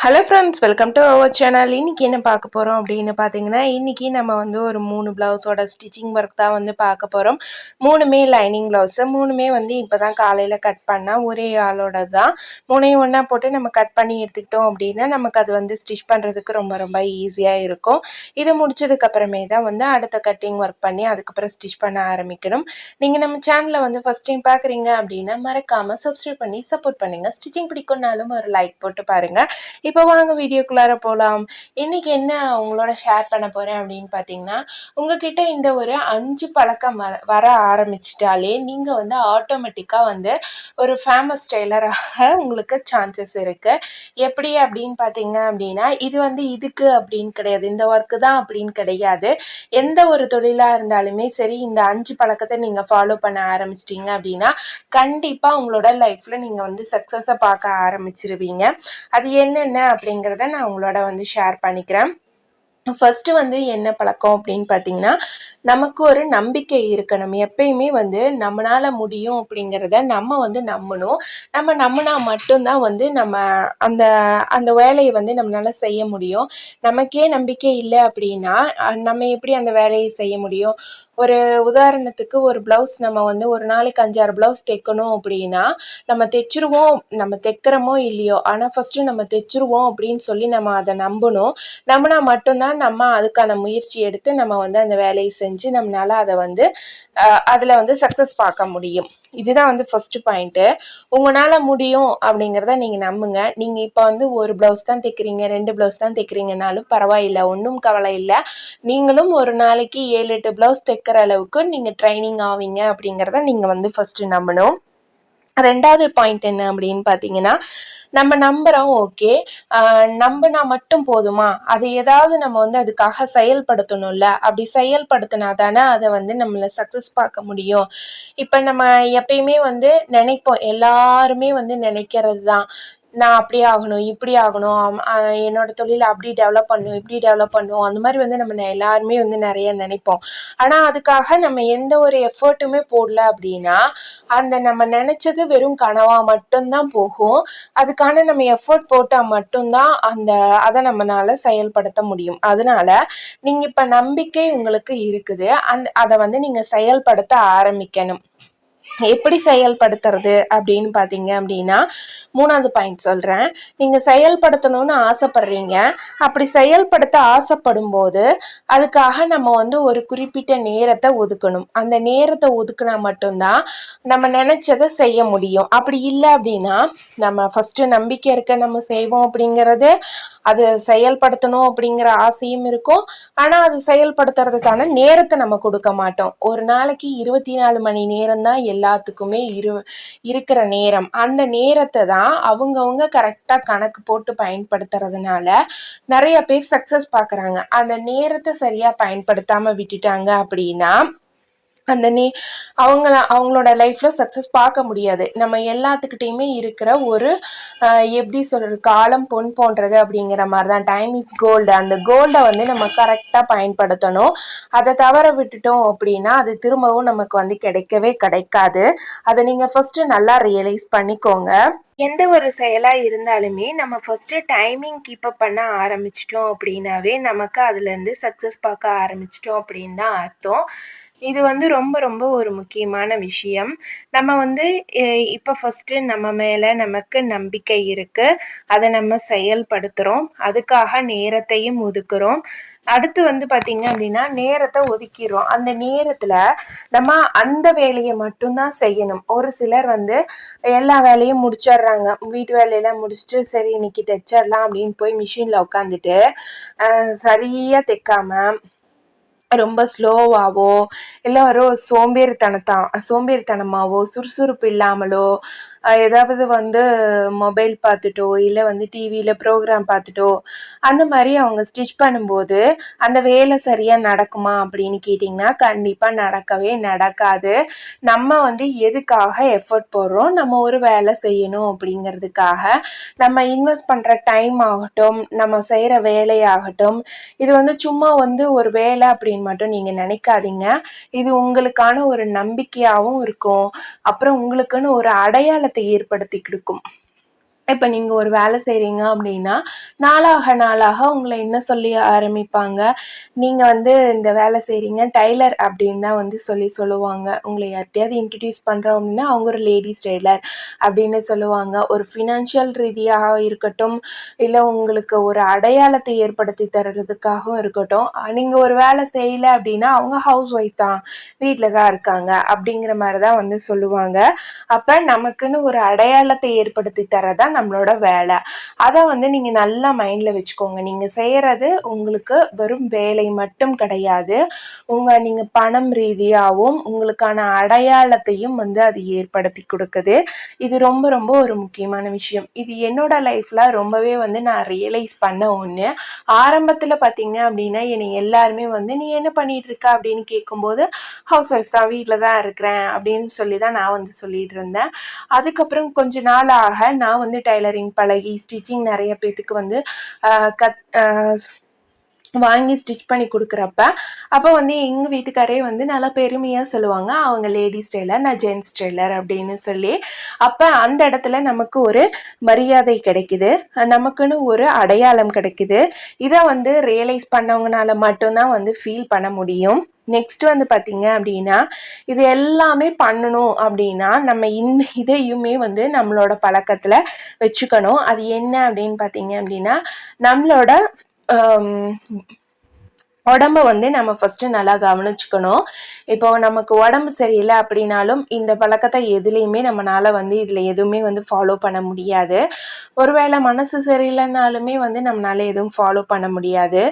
Hello friends welcome to our channel இன்றைக்கி என்ன பார்க்க போகிறோம் அப்படின்னு பார்த்தீங்கன்னா இன்றைக்கி நம்ம வந்து ஒரு மூணு ப்ளவுஸோட ஸ்டிச்சிங் ஒர்க் தான் வந்து பார்க்க போகிறோம் மூணுமே லைனிங் ப்ளவுஸு மூணுமே வந்து இப்போ தான் காலையில் கட் பண்ணால் ஒரே ஆளோட தான் மூணையும் ஒன்றா போட்டு நம்ம கட் பண்ணி எடுத்துக்கிட்டோம் அப்படின்னா நமக்கு அது வந்து ஸ்டிச் பண்ணுறதுக்கு ரொம்ப ரொம்ப ஈஸியாக இருக்கும். இது முடிச்சதுக்கப்புறமே தான் வந்து அடுத்த கட்டிங் ஒர்க் பண்ணி அதுக்கப்புறம் ஸ்டிச் பண்ண ஆரம்பிக்கணும். நீங்கள் நம்ம சேனலில் வந்து ஃபஸ்ட் டைம் பார்க்குறீங்க அப்படின்னா மறக்காமல் சப்ஸ்கிரைப் பண்ணி சப்போர்ட் பண்ணுங்கள் ஸ்டிச்சிங் பிடிக்கும்னாலும் ஒரு லைக் போட்டு பாருங்கள் இப்போ வாங்க வீடியோக்குள்ளார போகலாம் இன்றைக்கி என்ன உங்களோட ஷேர் பண்ண போகிறேன் அப்படின்னு பார்த்தீங்கன்னா உங்ககிட்ட இந்த ஒரு அஞ்சு பழக்கம் வ வர ஆரம்பிச்சிட்டாலே நீங்கள் வந்து ஆட்டோமேட்டிக்காக வந்து ஒரு ஃபேமஸ் டெய்லராக உங்களுக்கு சான்சஸ் இருக்குது எப்படி அப்படின்னு பார்த்தீங்க அப்படின்னா இது வந்து இதுக்கு அப்படின்னு கிடையாது இந்த ஒர்க்கு தான் அப்படின்னு கிடையாது. எந்த ஒரு தொழிலாக இருந்தாலுமே சரி இந்த அஞ்சு பழக்கத்தை நீங்கள் ஃபாலோ பண்ண ஆரம்பிச்சிட்டிங்க அப்படின்னா கண்டிப்பாக உங்களோட லைஃப்பில் நீங்கள் வந்து சக்ஸஸை பார்க்க ஆரம்பிச்சிருவீங்க. அது என்னென்ன அப்படிங்கிறத நான் உங்களோட வந்து ஷேர் பண்ணிக்கிறேன். ஃபஸ்ட்டு வந்து என்ன பழக்கம் அப்படின்னு பார்த்தீங்கன்னா நமக்கு ஒரு நம்பிக்கை இருக்கணும். எப்பயுமே வந்து நம்மளால் முடியும் அப்படிங்கிறத நம்ம வந்து நம்பணும். நம்ம நம்பினா மட்டும்தான் வந்து நம்ம அந்த அந்த வேலையை வந்து நம்மளால் செய்ய முடியும். நமக்கே நம்பிக்கை இல்லை அப்படின்னா நம்ம எப்படி அந்த வேலையை செய்ய முடியும்? ஒரு உதாரணத்துக்கு ஒரு ப்ளவுஸ் நம்ம வந்து ஒரு நாளைக்கு அஞ்சாறு ப்ளவுஸ் தைக்கணும் அப்படின்னா நம்ம தைச்சிருவோம் நம்ம தைக்கிறோமோ இல்லையோ ஆனால் ஃபஸ்ட்டு நம்ம தைச்சிருவோம் அப்படின்னு சொல்லி நம்ம அதை நம்பணும். நம்பினா மட்டும்தான் நம்ம அதுக்கான முயற்சி எடுத்து நம்ம வந்து அந்த வேலையை செஞ்சு நம்மளால் அதை வந்து அதில் வந்து சக்ஸஸ் பார்க்க முடியும். இதுதான் வந்து ஃபஸ்ட்டு பாயிண்ட்டு உங்களால் முடியும் அப்படிங்கிறத நீங்கள் நம்புங்க. நீங்கள் இப்போ வந்து ஒரு ப்ளவுஸ் தான் தைக்கிறீங்க ரெண்டு ப்ளவுஸ் தான் தைக்கிறீங்கனாலும் பரவாயில்லை ஒன்றும் கவலை இல்லை. நீங்களும் ஒரு நாளைக்கு ஏழு எட்டு ப்ளவுஸ் தைக்கிற அளவுக்கு நீங்கள் ட்ரைனிங் ஆவீங்க அப்படிங்கிறத நீங்கள் வந்து ஃபஸ்ட்டு நம்பணும். ரெண்டாவது பாயிண்ட் என்ன அப்படின்னு பார்த்தீங்கன்னா நம்ம நம்புகிறோம் ஓகே நம்பினா மட்டும் போதுமா? அது ஏதாவது நம்ம வந்து அதுக்காக செயல்படுத்தணும்ல? அப்படி செயல்படுத்தினா தானே அதை வந்து நம்மளை சக்ஸஸ் பார்க்க முடியும். இப்போ நம்ம எப்பயுமே வந்து நினைப்போம். எல்லாருமே வந்து நினைக்கிறது தான் நான் அப்படி ஆகணும் இப்படி ஆகணும் என்னோட தொழிலை அப்படி டெவலப் பண்ணணும் இப்படி டெவலப் பண்ணணும் அந்த மாதிரி வந்து நம்ம எல்லாருமே வந்து நிறைய நினைப்போம். ஆனால் அதுக்காக நம்ம எந்த ஒரு எஃபர்ட்டுமே போடல அப்படின்னா அந்த நம்ம நினச்சது வெறும் கனவாக மட்டும்தான் போகும். அதுக்கான நம்ம எஃபர்ட் போட்டால் மட்டும்தான் அந்த அதை நம்மளால செயல்படுத்த முடியும். அதனால நீங்கள் இப்போ நம்பிக்கை உங்களுக்கு இருக்குது. அந்த அதை வந்து நீங்கள் செயல்படுத்த ஆரம்பிக்கணும். எப்படி செயல்படுத்துறது அப்படின்னு பார்த்தீங்க அப்படின்னா மூணாவது பாயிண்ட் சொல்கிறேன் நீங்கள் செயல்படுத்தணும்னு ஆசைப்படுறீங்க. அப்படி செயல்படுத்த ஆசைப்படும் போது அதுக்காக நம்ம வந்து ஒரு குறிப்பிட்ட நேரத்தை ஒதுக்கணும். அந்த நேரத்தை ஒதுக்குனா மட்டும்தான் நம்ம நினச்சதை செய்ய முடியும். அப்படி இல்லை அப்படின்னா நம்ம ஃபஸ்ட்டு நம்பிக்கை இருக்க நம்ம செய்வோம் அப்படிங்கிறது அது செயல்படுத்தணும் அப்படிங்கிற ஆசையும் இருக்கும். ஆனால் அது செயல்படுத்துறதுக்கான நேரத்தை நம்ம கொடுக்க மாட்டோம். ஒரு நாளைக்கு இருபத்தி நாலு மணி நேரம் தான் எல்லாத்துக்குமே இரு இருக்கிற நேரம். அந்த நேரத்தை தான் அவங்கவுங்க கரெக்டாக கணக்கு போட்டு பயன்படுத்துறதுனால நிறைய பேர் சக்ஸஸ் பார்க்குறாங்க அந்த நேரத்தை சரியாக பயன்படுத்தாமல் விட்டுட்டாங்க அப்படின்னா அந்த நே அவங்கள அவங்களோட லைஃப்பில் சக்ஸஸ் பார்க்க முடியாது. நம்ம எல்லாத்துக்கிட்டேயுமே இருக்கிற ஒரு எப்படி சொல்கிறது காலம் பொன் போன்றது அப்படிங்கிற மாதிரி தான் டைம் இஸ் கோல்டு அந்த கோல்டை வந்து நம்ம கரெக்டாக பயன்படுத்தணும். அதை தவற விட்டுட்டோம் அப்படின்னா அது திரும்பவும் நமக்கு வந்து கிடைக்கவே கிடைக்காது. அதை நீங்கள் ஃபஸ்ட்டு நல்லா ரியலைஸ் பண்ணிக்கோங்க. எந்த ஒரு செயலாக இருந்தாலுமே நம்ம ஃபஸ்ட்டு டைமிங் கீப்பப் பண்ண ஆரம்பிச்சிட்டோம் அப்படின்னாவே நமக்கு அதுலேருந்து சக்ஸஸ் பார்க்க ஆரம்பிச்சிட்டோம் அப்படின்னு தான் அர்த்தம். இது வந்து ரொம்ப ரொம்ப ஒரு முக்கியமான விஷயம். நம்ம வந்து இப்போ ஃபஸ்ட்டு நம்ம மேலே நமக்கு நம்பிக்கை இருக்குது அதை நம்ம செயல்படுத்துகிறோம் அதுக்காக நேரத்தையும் ஒதுக்குறோம். அடுத்து வந்து பார்த்திங்க அப்படின்னா நேரத்தை ஒதுக்கிடுறோம். அந்த நேரத்தில் நம்ம அந்த வேலையை மட்டும்தான் செய்யணும். ஒரு சிலர் வந்து எல்லா வேலையும் முடிச்சிடுறாங்க. வீட்டு வேலையெல்லாம் முடிச்சுட்டு சரி இன்னைக்கு தைச்சிடலாம் அப்படின்னு போய் மிஷினில் உட்காந்துட்டு சரியாக தைக்காமல் ரொம்ப ஸ்லோவாகவோ இல்லை ஒரு சோம்பேறித்தனத்தா சோம்பேறித்தனமாகவோ சுறுசுறுப்பு இல்லாமலோ ஏதாவது வந்து மொபைல் பார்த்துட்டோ இல்லை வந்து டிவியில் ப்ரோக்ராம் பார்த்துட்டோ அந்த மாதிரி அவங்க ஸ்டிச் பண்ணும்போது அந்த வேலை சரியாக நடக்குமா அப்படின்னு கேட்டிங்கன்னா கண்டிப்பாக நடக்கவே நடக்காது. நம்ம வந்து எதுக்காக எஃபர்ட் போடுறோம்? நம்ம ஒரு வேலை செய்யணும் அப்படிங்கிறதுக்காக. நம்ம இன்வெஸ்ட் பண்ணுற டைம் ஆகட்டும் நம்ம செய்கிற வேலையாகட்டும் இது வந்து சும்மா வந்து ஒரு வேலை அப்படின்னு மட்டும் நீங்கள் நினைக்காதீங்க. இது உங்களுக்கான ஒரு நம்பிக்கையாகவும் இருக்கும். அப்புறம் உங்களுக்குன்னு ஒரு அடையாள தாக்கத்தை ஏற்படுத்தி கொடுக்கும். இப்போ நீங்கள் ஒரு வேலை செய்கிறீங்க அப்படின்னா நாளாக நாளாக உங்களை என்ன சொல்லி ஆரம்பிப்பாங்க? நீங்கள் வந்து இந்த வேலை செய்கிறீங்க டைலர் அப்படின்னு தான் வந்து சொல்லி சொல்லுவாங்க. உங்களை யார்கிட்டயாவது இன்ட்ரடியூஸ் பண்ணுறோம் அப்படின்னா அவங்க ஒரு லேடிஸ் டெய்லர் அப்படின்னு சொல்லுவாங்க. ஒரு ஃபினான்ஷியல் ரீதியாக இருக்கட்டும் இல்லை உங்களுக்கு ஒரு அடையாளத்தை ஏற்படுத்தி தர்றதுக்காகவும் இருக்கட்டும் நீங்கள் ஒரு வேலை செய்யலை அப்படின்னா அவங்க ஹவுஸ் ஒய்ஃப் தான் வீட்டில் தான் இருக்காங்க அப்படிங்கிற மாதிரி தான் வந்து சொல்லுவாங்க. அப்போ நமக்குன்னு ஒரு அடையாளத்தை ஏற்படுத்தி தரதான் நம்மளோட வேலை. அதை வந்து நீங்கள் நல்லா மைண்டில் வச்சுக்கோங்க. நீங்கள் செய்கிறது உங்களுக்கு வெறும் வேலை மட்டும் கிடையாது. உங்கள் நீங்கள் பணம் ரீதியாகவும் உங்களுக்கான அடையாளத்தையும் வந்து அது ஏற்படுத்தி கொடுக்குது. இது ரொம்ப ரொம்ப ஒரு முக்கியமான விஷயம். இது என்னோட லைஃப்பில் ரொம்பவே வந்து நான் ரியலைஸ் பண்ண ஒன்று ஆரம்பத்தில் பார்த்தீங்க அப்படின்னா என்னை எல்லாருமே வந்து நீ என்ன பண்ணிகிட்டு இருக்க அப்படின்னு கேட்கும்போது ஹவுஸ் ஒய்ஃப் தான் வீட்டில் தான் இருக்கிறேன். அப்படின்னு சொல்லி தான் நான் வந்து சொல்லிட்டு இருந்தேன். அதுக்கப்புறம் கொஞ்ச நாள் ஆக நான் வந்து டைலரிங் பழகி ஸ்டிச்சிங் நிறைய பேத்துக்கு வந்து கத் வாங்கி ஸ்டிச் பண்ணி கொடுக்குறப்ப அப்போ வந்து எங்கள் வீட்டுக்காரே வந்து நல்லா பெருமையாக சொல்லுவாங்க அவங்க லேடிஸ் டெய்லர் நான் ஜென்ஸ் டெய்லர் அப்படின்னு சொல்லி. அப்போ அந்த இடத்துல நமக்கு ஒரு மரியாதை கிடைக்குது. நமக்குன்னு ஒரு அடையாளம் கிடைக்குது. இதை வந்து ரியலைஸ் பண்ணவங்கனால மட்டும்தான் வந்து ஃபீல் பண்ண முடியும். நெக்ஸ்ட் வந்து பார்த்தீங்க அப்படின்னா இது எல்லாமே பண்ணணும் அப்படின்னா நம்ம இந்த இதையுமே வந்து நம்மளோட பழக்கத்தில் வச்சுக்கணும். அது என்ன அப்படின்னு பார்த்தீங்க அப்படின்னா நம்மளோட Um, உடம்ப வந்து நம்ம ஃபஸ்ட்டு நல்லா கவனிச்சுக்கணும். இப்போ நமக்கு உடம்பு சரியில்லை அப்படின்னாலும் இந்த பழக்கத்தை எதுலேயுமே நம்மளால் வந்து இதில் எதுவுமே வந்து ஃபாலோ பண்ண முடியாது. ஒருவேளை மனசு சரியில்லைனாலுமே வந்து நம்மளால எதுவும் ஃபாலோ பண்ண முடியாது.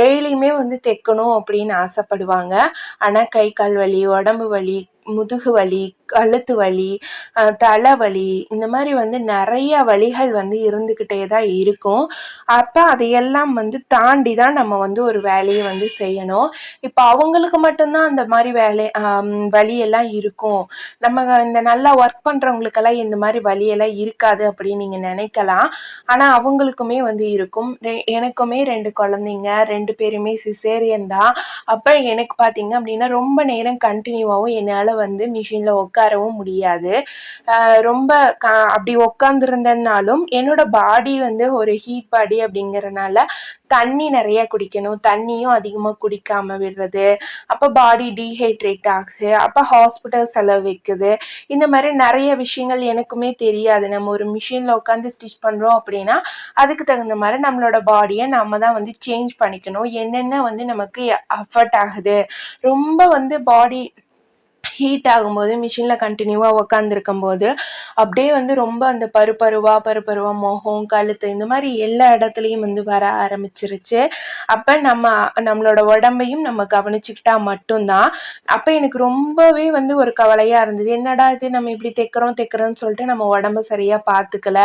டெய்லியுமே வந்து தைக்கணும் அப்படின்னு ஆசைப்படுவாங்க. ஆனால் கை கால் வலி உடம்பு வலி முதுகு வலி கழுத்து வலி தலைவலி இந்த மாதிரி வந்து நிறைய வழிகள் வந்து இருந்துக்கிட்டே தான் இருக்கும். அப்போ அதையெல்லாம் வந்து தாண்டி தான் நம்ம வந்து ஒரு வேலையை வந்து செய்யணும். இப்போ அவங்களுக்கு மட்டும்தான் அந்த மாதிரி வேலை வழியெல்லாம் இருக்கும். நம்ம இந்த நல்லா ஒர்க் பண்ணுறவங்களுக்கெல்லாம் இந்த மாதிரி வழியெல்லாம் இருக்காது அப்படின்னு நீங்கள் நினைக்கலாம். ஆனால் அவங்களுக்குமே வந்து இருக்கும். எனக்குமே ரெண்டு குழந்தைங்க ரெண்டு பேருமே சிசேரியன் தான். அப்போ எனக்கு பார்த்தீங்க அப்படின்னா ரொம்ப நேரம் கண்டினியூவாகவும் என்னால் வந்து மிஷினில் உட்காரவும் முடியாது. ரொம்ப அப்படி உட்காந்துருந்தனாலும் என்னோட பாடி வந்து ஒரு ஹீட் பாடி அப்படிங்கிறனால தண்ணி நிறைய குடிக்கணும். தண்ணியும் அதிகமாக குடிக்காமல் விடுறது. அப்போ பாடி டீஹைட்ரேட் ஆகுது. அப்போ ஹாஸ்பிட்டல் செலவு வைக்குது. இந்த மாதிரி நிறைய விஷயங்கள் எனக்குமே தெரியாது. நம்ம ஒரு மிஷினில் உட்காந்து ஸ்டிச் பண்ணுறோம் அப்படின்னா அதுக்கு தகுந்த மாதிரி நம்மளோட பாடியை நம்ம தான் வந்து சேஞ்ச் பண்ணிக்கணும். என்னென்ன வந்து நமக்கு அஃபர்ட் ஆகுது. ரொம்ப வந்து பாடி ஹீட் ஆகும்போது மிஷினில் கண்டினியூவாக உக்காந்துருக்கும் போது அப்படியே வந்து ரொம்ப அந்த பருப்பருவா பருப்பருவா முகம் கழுத்து இந்த மாதிரி எல்லா இடத்துலையும் வந்து வர ஆரம்பிச்சிருச்சு. அப்போ நம்ம நம்மளோட உடம்பையும் நம்ம கவனிச்சுக்கிட்டா மட்டும்தான். அப்போ எனக்கு ரொம்பவே வந்து ஒரு கவலையாக இருந்தது. என்னடா இது? நம்ம இப்படி தைக்கிறோம் தைக்கிறோம்னு சொல்லிட்டு நம்ம உடம்ப சரியாக பார்த்துக்கல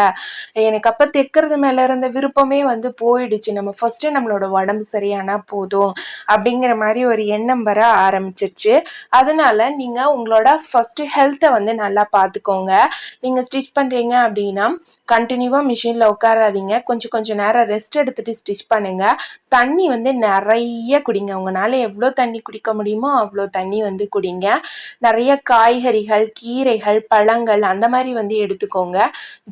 எனக்கு அப்போ தைக்கிறது மேலே இருந்த விருப்பமே வந்து போயிடுச்சு. நம்ம ஃபஸ்ட்டு நம்மளோட உடம்பு சரியானா போதும் அப்படிங்கிற மாதிரி ஒரு எண்ணம் வர ஆரம்பிச்சிருச்சு. அதனால நீங்கள் நீங்கள் உங்களோட ஃபஸ்ட்டு ஹெல்த்தை வந்து நல்லா பார்த்துக்கோங்க. நீங்கள் ஸ்டிச் பண்ணுறீங்க அப்படின்னா கண்டினியூவாக மிஷினில் உட்காராதீங்க. கொஞ்சம் கொஞ்சம் நேரம் ரெஸ்ட் எடுத்துகிட்டு ஸ்டிச் பண்ணுங்கள் தண்ணி வந்து நிறைய குடிங்க. உங்களால் எவ்வளோ தண்ணி குடிக்க முடியுமோ அவ்வளோ தண்ணி வந்து குடிங்க. நிறைய காய்கறிகள் கீரைகள் பழங்கள் அந்த மாதிரி வந்து எடுத்துக்கோங்க.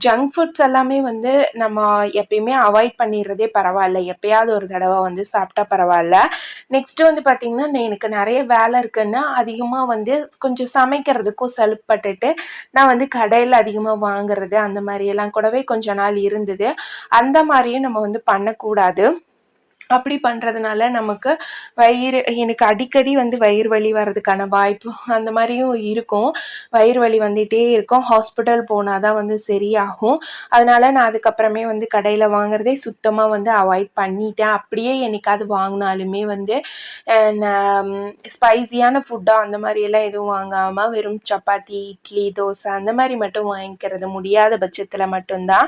ஜங்க் ஃபுட்ஸ் எல்லாமே வந்து நம்ம எப்பயுமே அவாய்ட் பண்ணிடுறதே பரவாயில்ல. எப்பயாவது ஒரு தடவை வந்து சாப்பிட்டா பரவாயில்ல. நெக்ஸ்ட்டு வந்து பார்த்திங்கன்னா எனக்கு நிறைய வேலை இருக்குன்னா அதிகமாக வந்து கொஞ்சம் சமைக்கிறதுக்கும் சலுப்பட்டுட்டு நான் வந்து கடையில் அதிகமாக வாங்குறது அந்த மாதிரியெல்லாம் கூடவே கொஞ்ச நாள் இருந்தது. அந்த மாதிரியும் நம்ம வந்து பண்ணக்கூடாது. அப்படி பண்ணுறதுனால நமக்கு வயிறு எனக்கு அடிக்கடி வந்து வயிறு வலி வர்றதுக்கான வாய்ப்பு அந்த மாதிரியும் இருக்கும். வயிறு வலி வந்துகிட்டே இருக்கும். ஹாஸ்பிட்டல் போனால் தான் வந்து சரியாகும். அதனால் நான் அதுக்கப்புறமே வந்து கடையில் வாங்குறதே சுத்தமாக வந்து அவாய்ட் பண்ணிட்டேன். அப்படியே என்னைக்காவது வாங்கினாலுமே வந்து ஸ்பைஸியான ஸ்பைசியான ஃபுட்டாக அந்த மாதிரியெல்லாம் எதுவும் வாங்காமல் வெறும் சப்பாத்தி இட்லி தோசை அந்த மாதிரி மட்டும் வாங்கிக்கிறது முடியாத பட்சத்தில் மட்டும்தான்.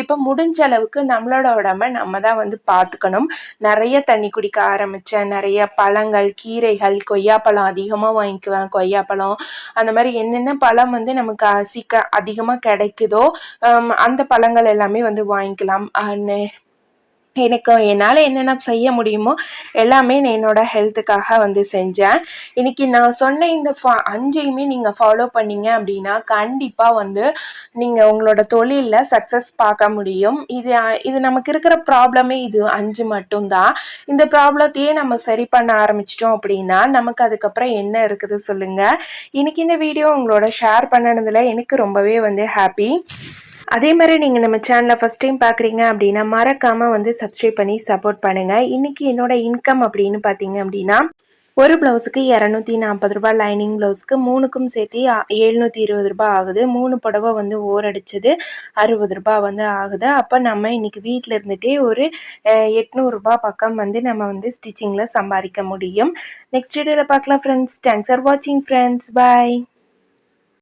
இப்போ முடிஞ்ச அளவுக்கு நம்மளோட உடம்ப நம்ம தான் வந்து பார்த்துக்கணும் நிறைய தண்ணி குடிக்க ஆரம்பித்தேன் நிறைய பழங்கள் கீரைகள் கொய்யாப்பழம் அதிகமாக வாங்கிக்குவேன். கொய்யாப்பழம் அந்த மாதிரி என்னென்ன பழம் வந்து நமக்கு சீக்க அதிகமாக கிடைக்குதோ அந்த பழங்கள் எல்லாமே வந்து வாங்கிக்கலாம். எனக்கு என்னால் என்னென்ன செய்ய முடியுமோ எல்லாமே நான் என்னோட ஹெல்த்துக்காக வந்து செஞ்சேன். இன்னைக்கு நான் சொன்ன இந்த ஃபா அஞ்சையுமே நீங்கள் ஃபாலோ பண்ணீங்க அப்படின்னா கண்டிப்பாக வந்து நீங்கள் உங்களோட தொழிலில் சக்ஸஸ் பார்க்க முடியும். இது இது நமக்கு இருக்கிற ப்ராப்ளமே இது அஞ்சு மட்டும்தான். இந்த ப்ராப்ளத்தையே நம்ம சரி பண்ண ஆரம்பிச்சிட்டோம் அப்படின்னா நமக்கு அதுக்கப்புறம் என்ன இருக்குது சொல்லுங்கள் இன்னைக்கு இந்த வீடியோ உங்களோட ஷேர் பண்ணனதில் எனக்கு ரொம்பவே வந்து ஹாப்பி அதே மாதிரி நீங்கள் நம்ம சேனலை ஃபஸ்ட் டைம் பார்க்குறீங்க அப்படின்னா மறக்காமல் வந்து சப்ஸ்கிரைப் பண்ணி சப்போர்ட் பண்ணுங்கள் இன்றைக்கி என்னோடய இன்கம் அப்படின்னு பார்த்தீங்க அப்படின்னா ஒரு ப்ளவுஸுக்கு இரநூத்தி நாற்பது ரூபாய் லைனிங் ப்ளவுஸ்க்கு மூணுக்கும் சேர்த்து எழுநூற்றி இருபது ரூபாய் ஆகுது. மூணு புடவை வந்து ஓரடிச்சது அறுபது ரூபாய் வந்து ஆகுது. அப்போ நம்ம இன்றைக்கி வீட்டில் இருந்துகிட்டே ஒரு எட்நூறுரூபா பக்கம் வந்து நம்ம வந்து ஸ்டிச்சிங்கில் சம்பாதிக்க முடியும். நெக்ஸ்ட் வீடியோவில் பார்க்கலாம் ஃப்ரெண்ட்ஸ் தேங்க்ஸ் ஃபார் வாட்சிங் ஃப்ரெண்ட்ஸ் பாய்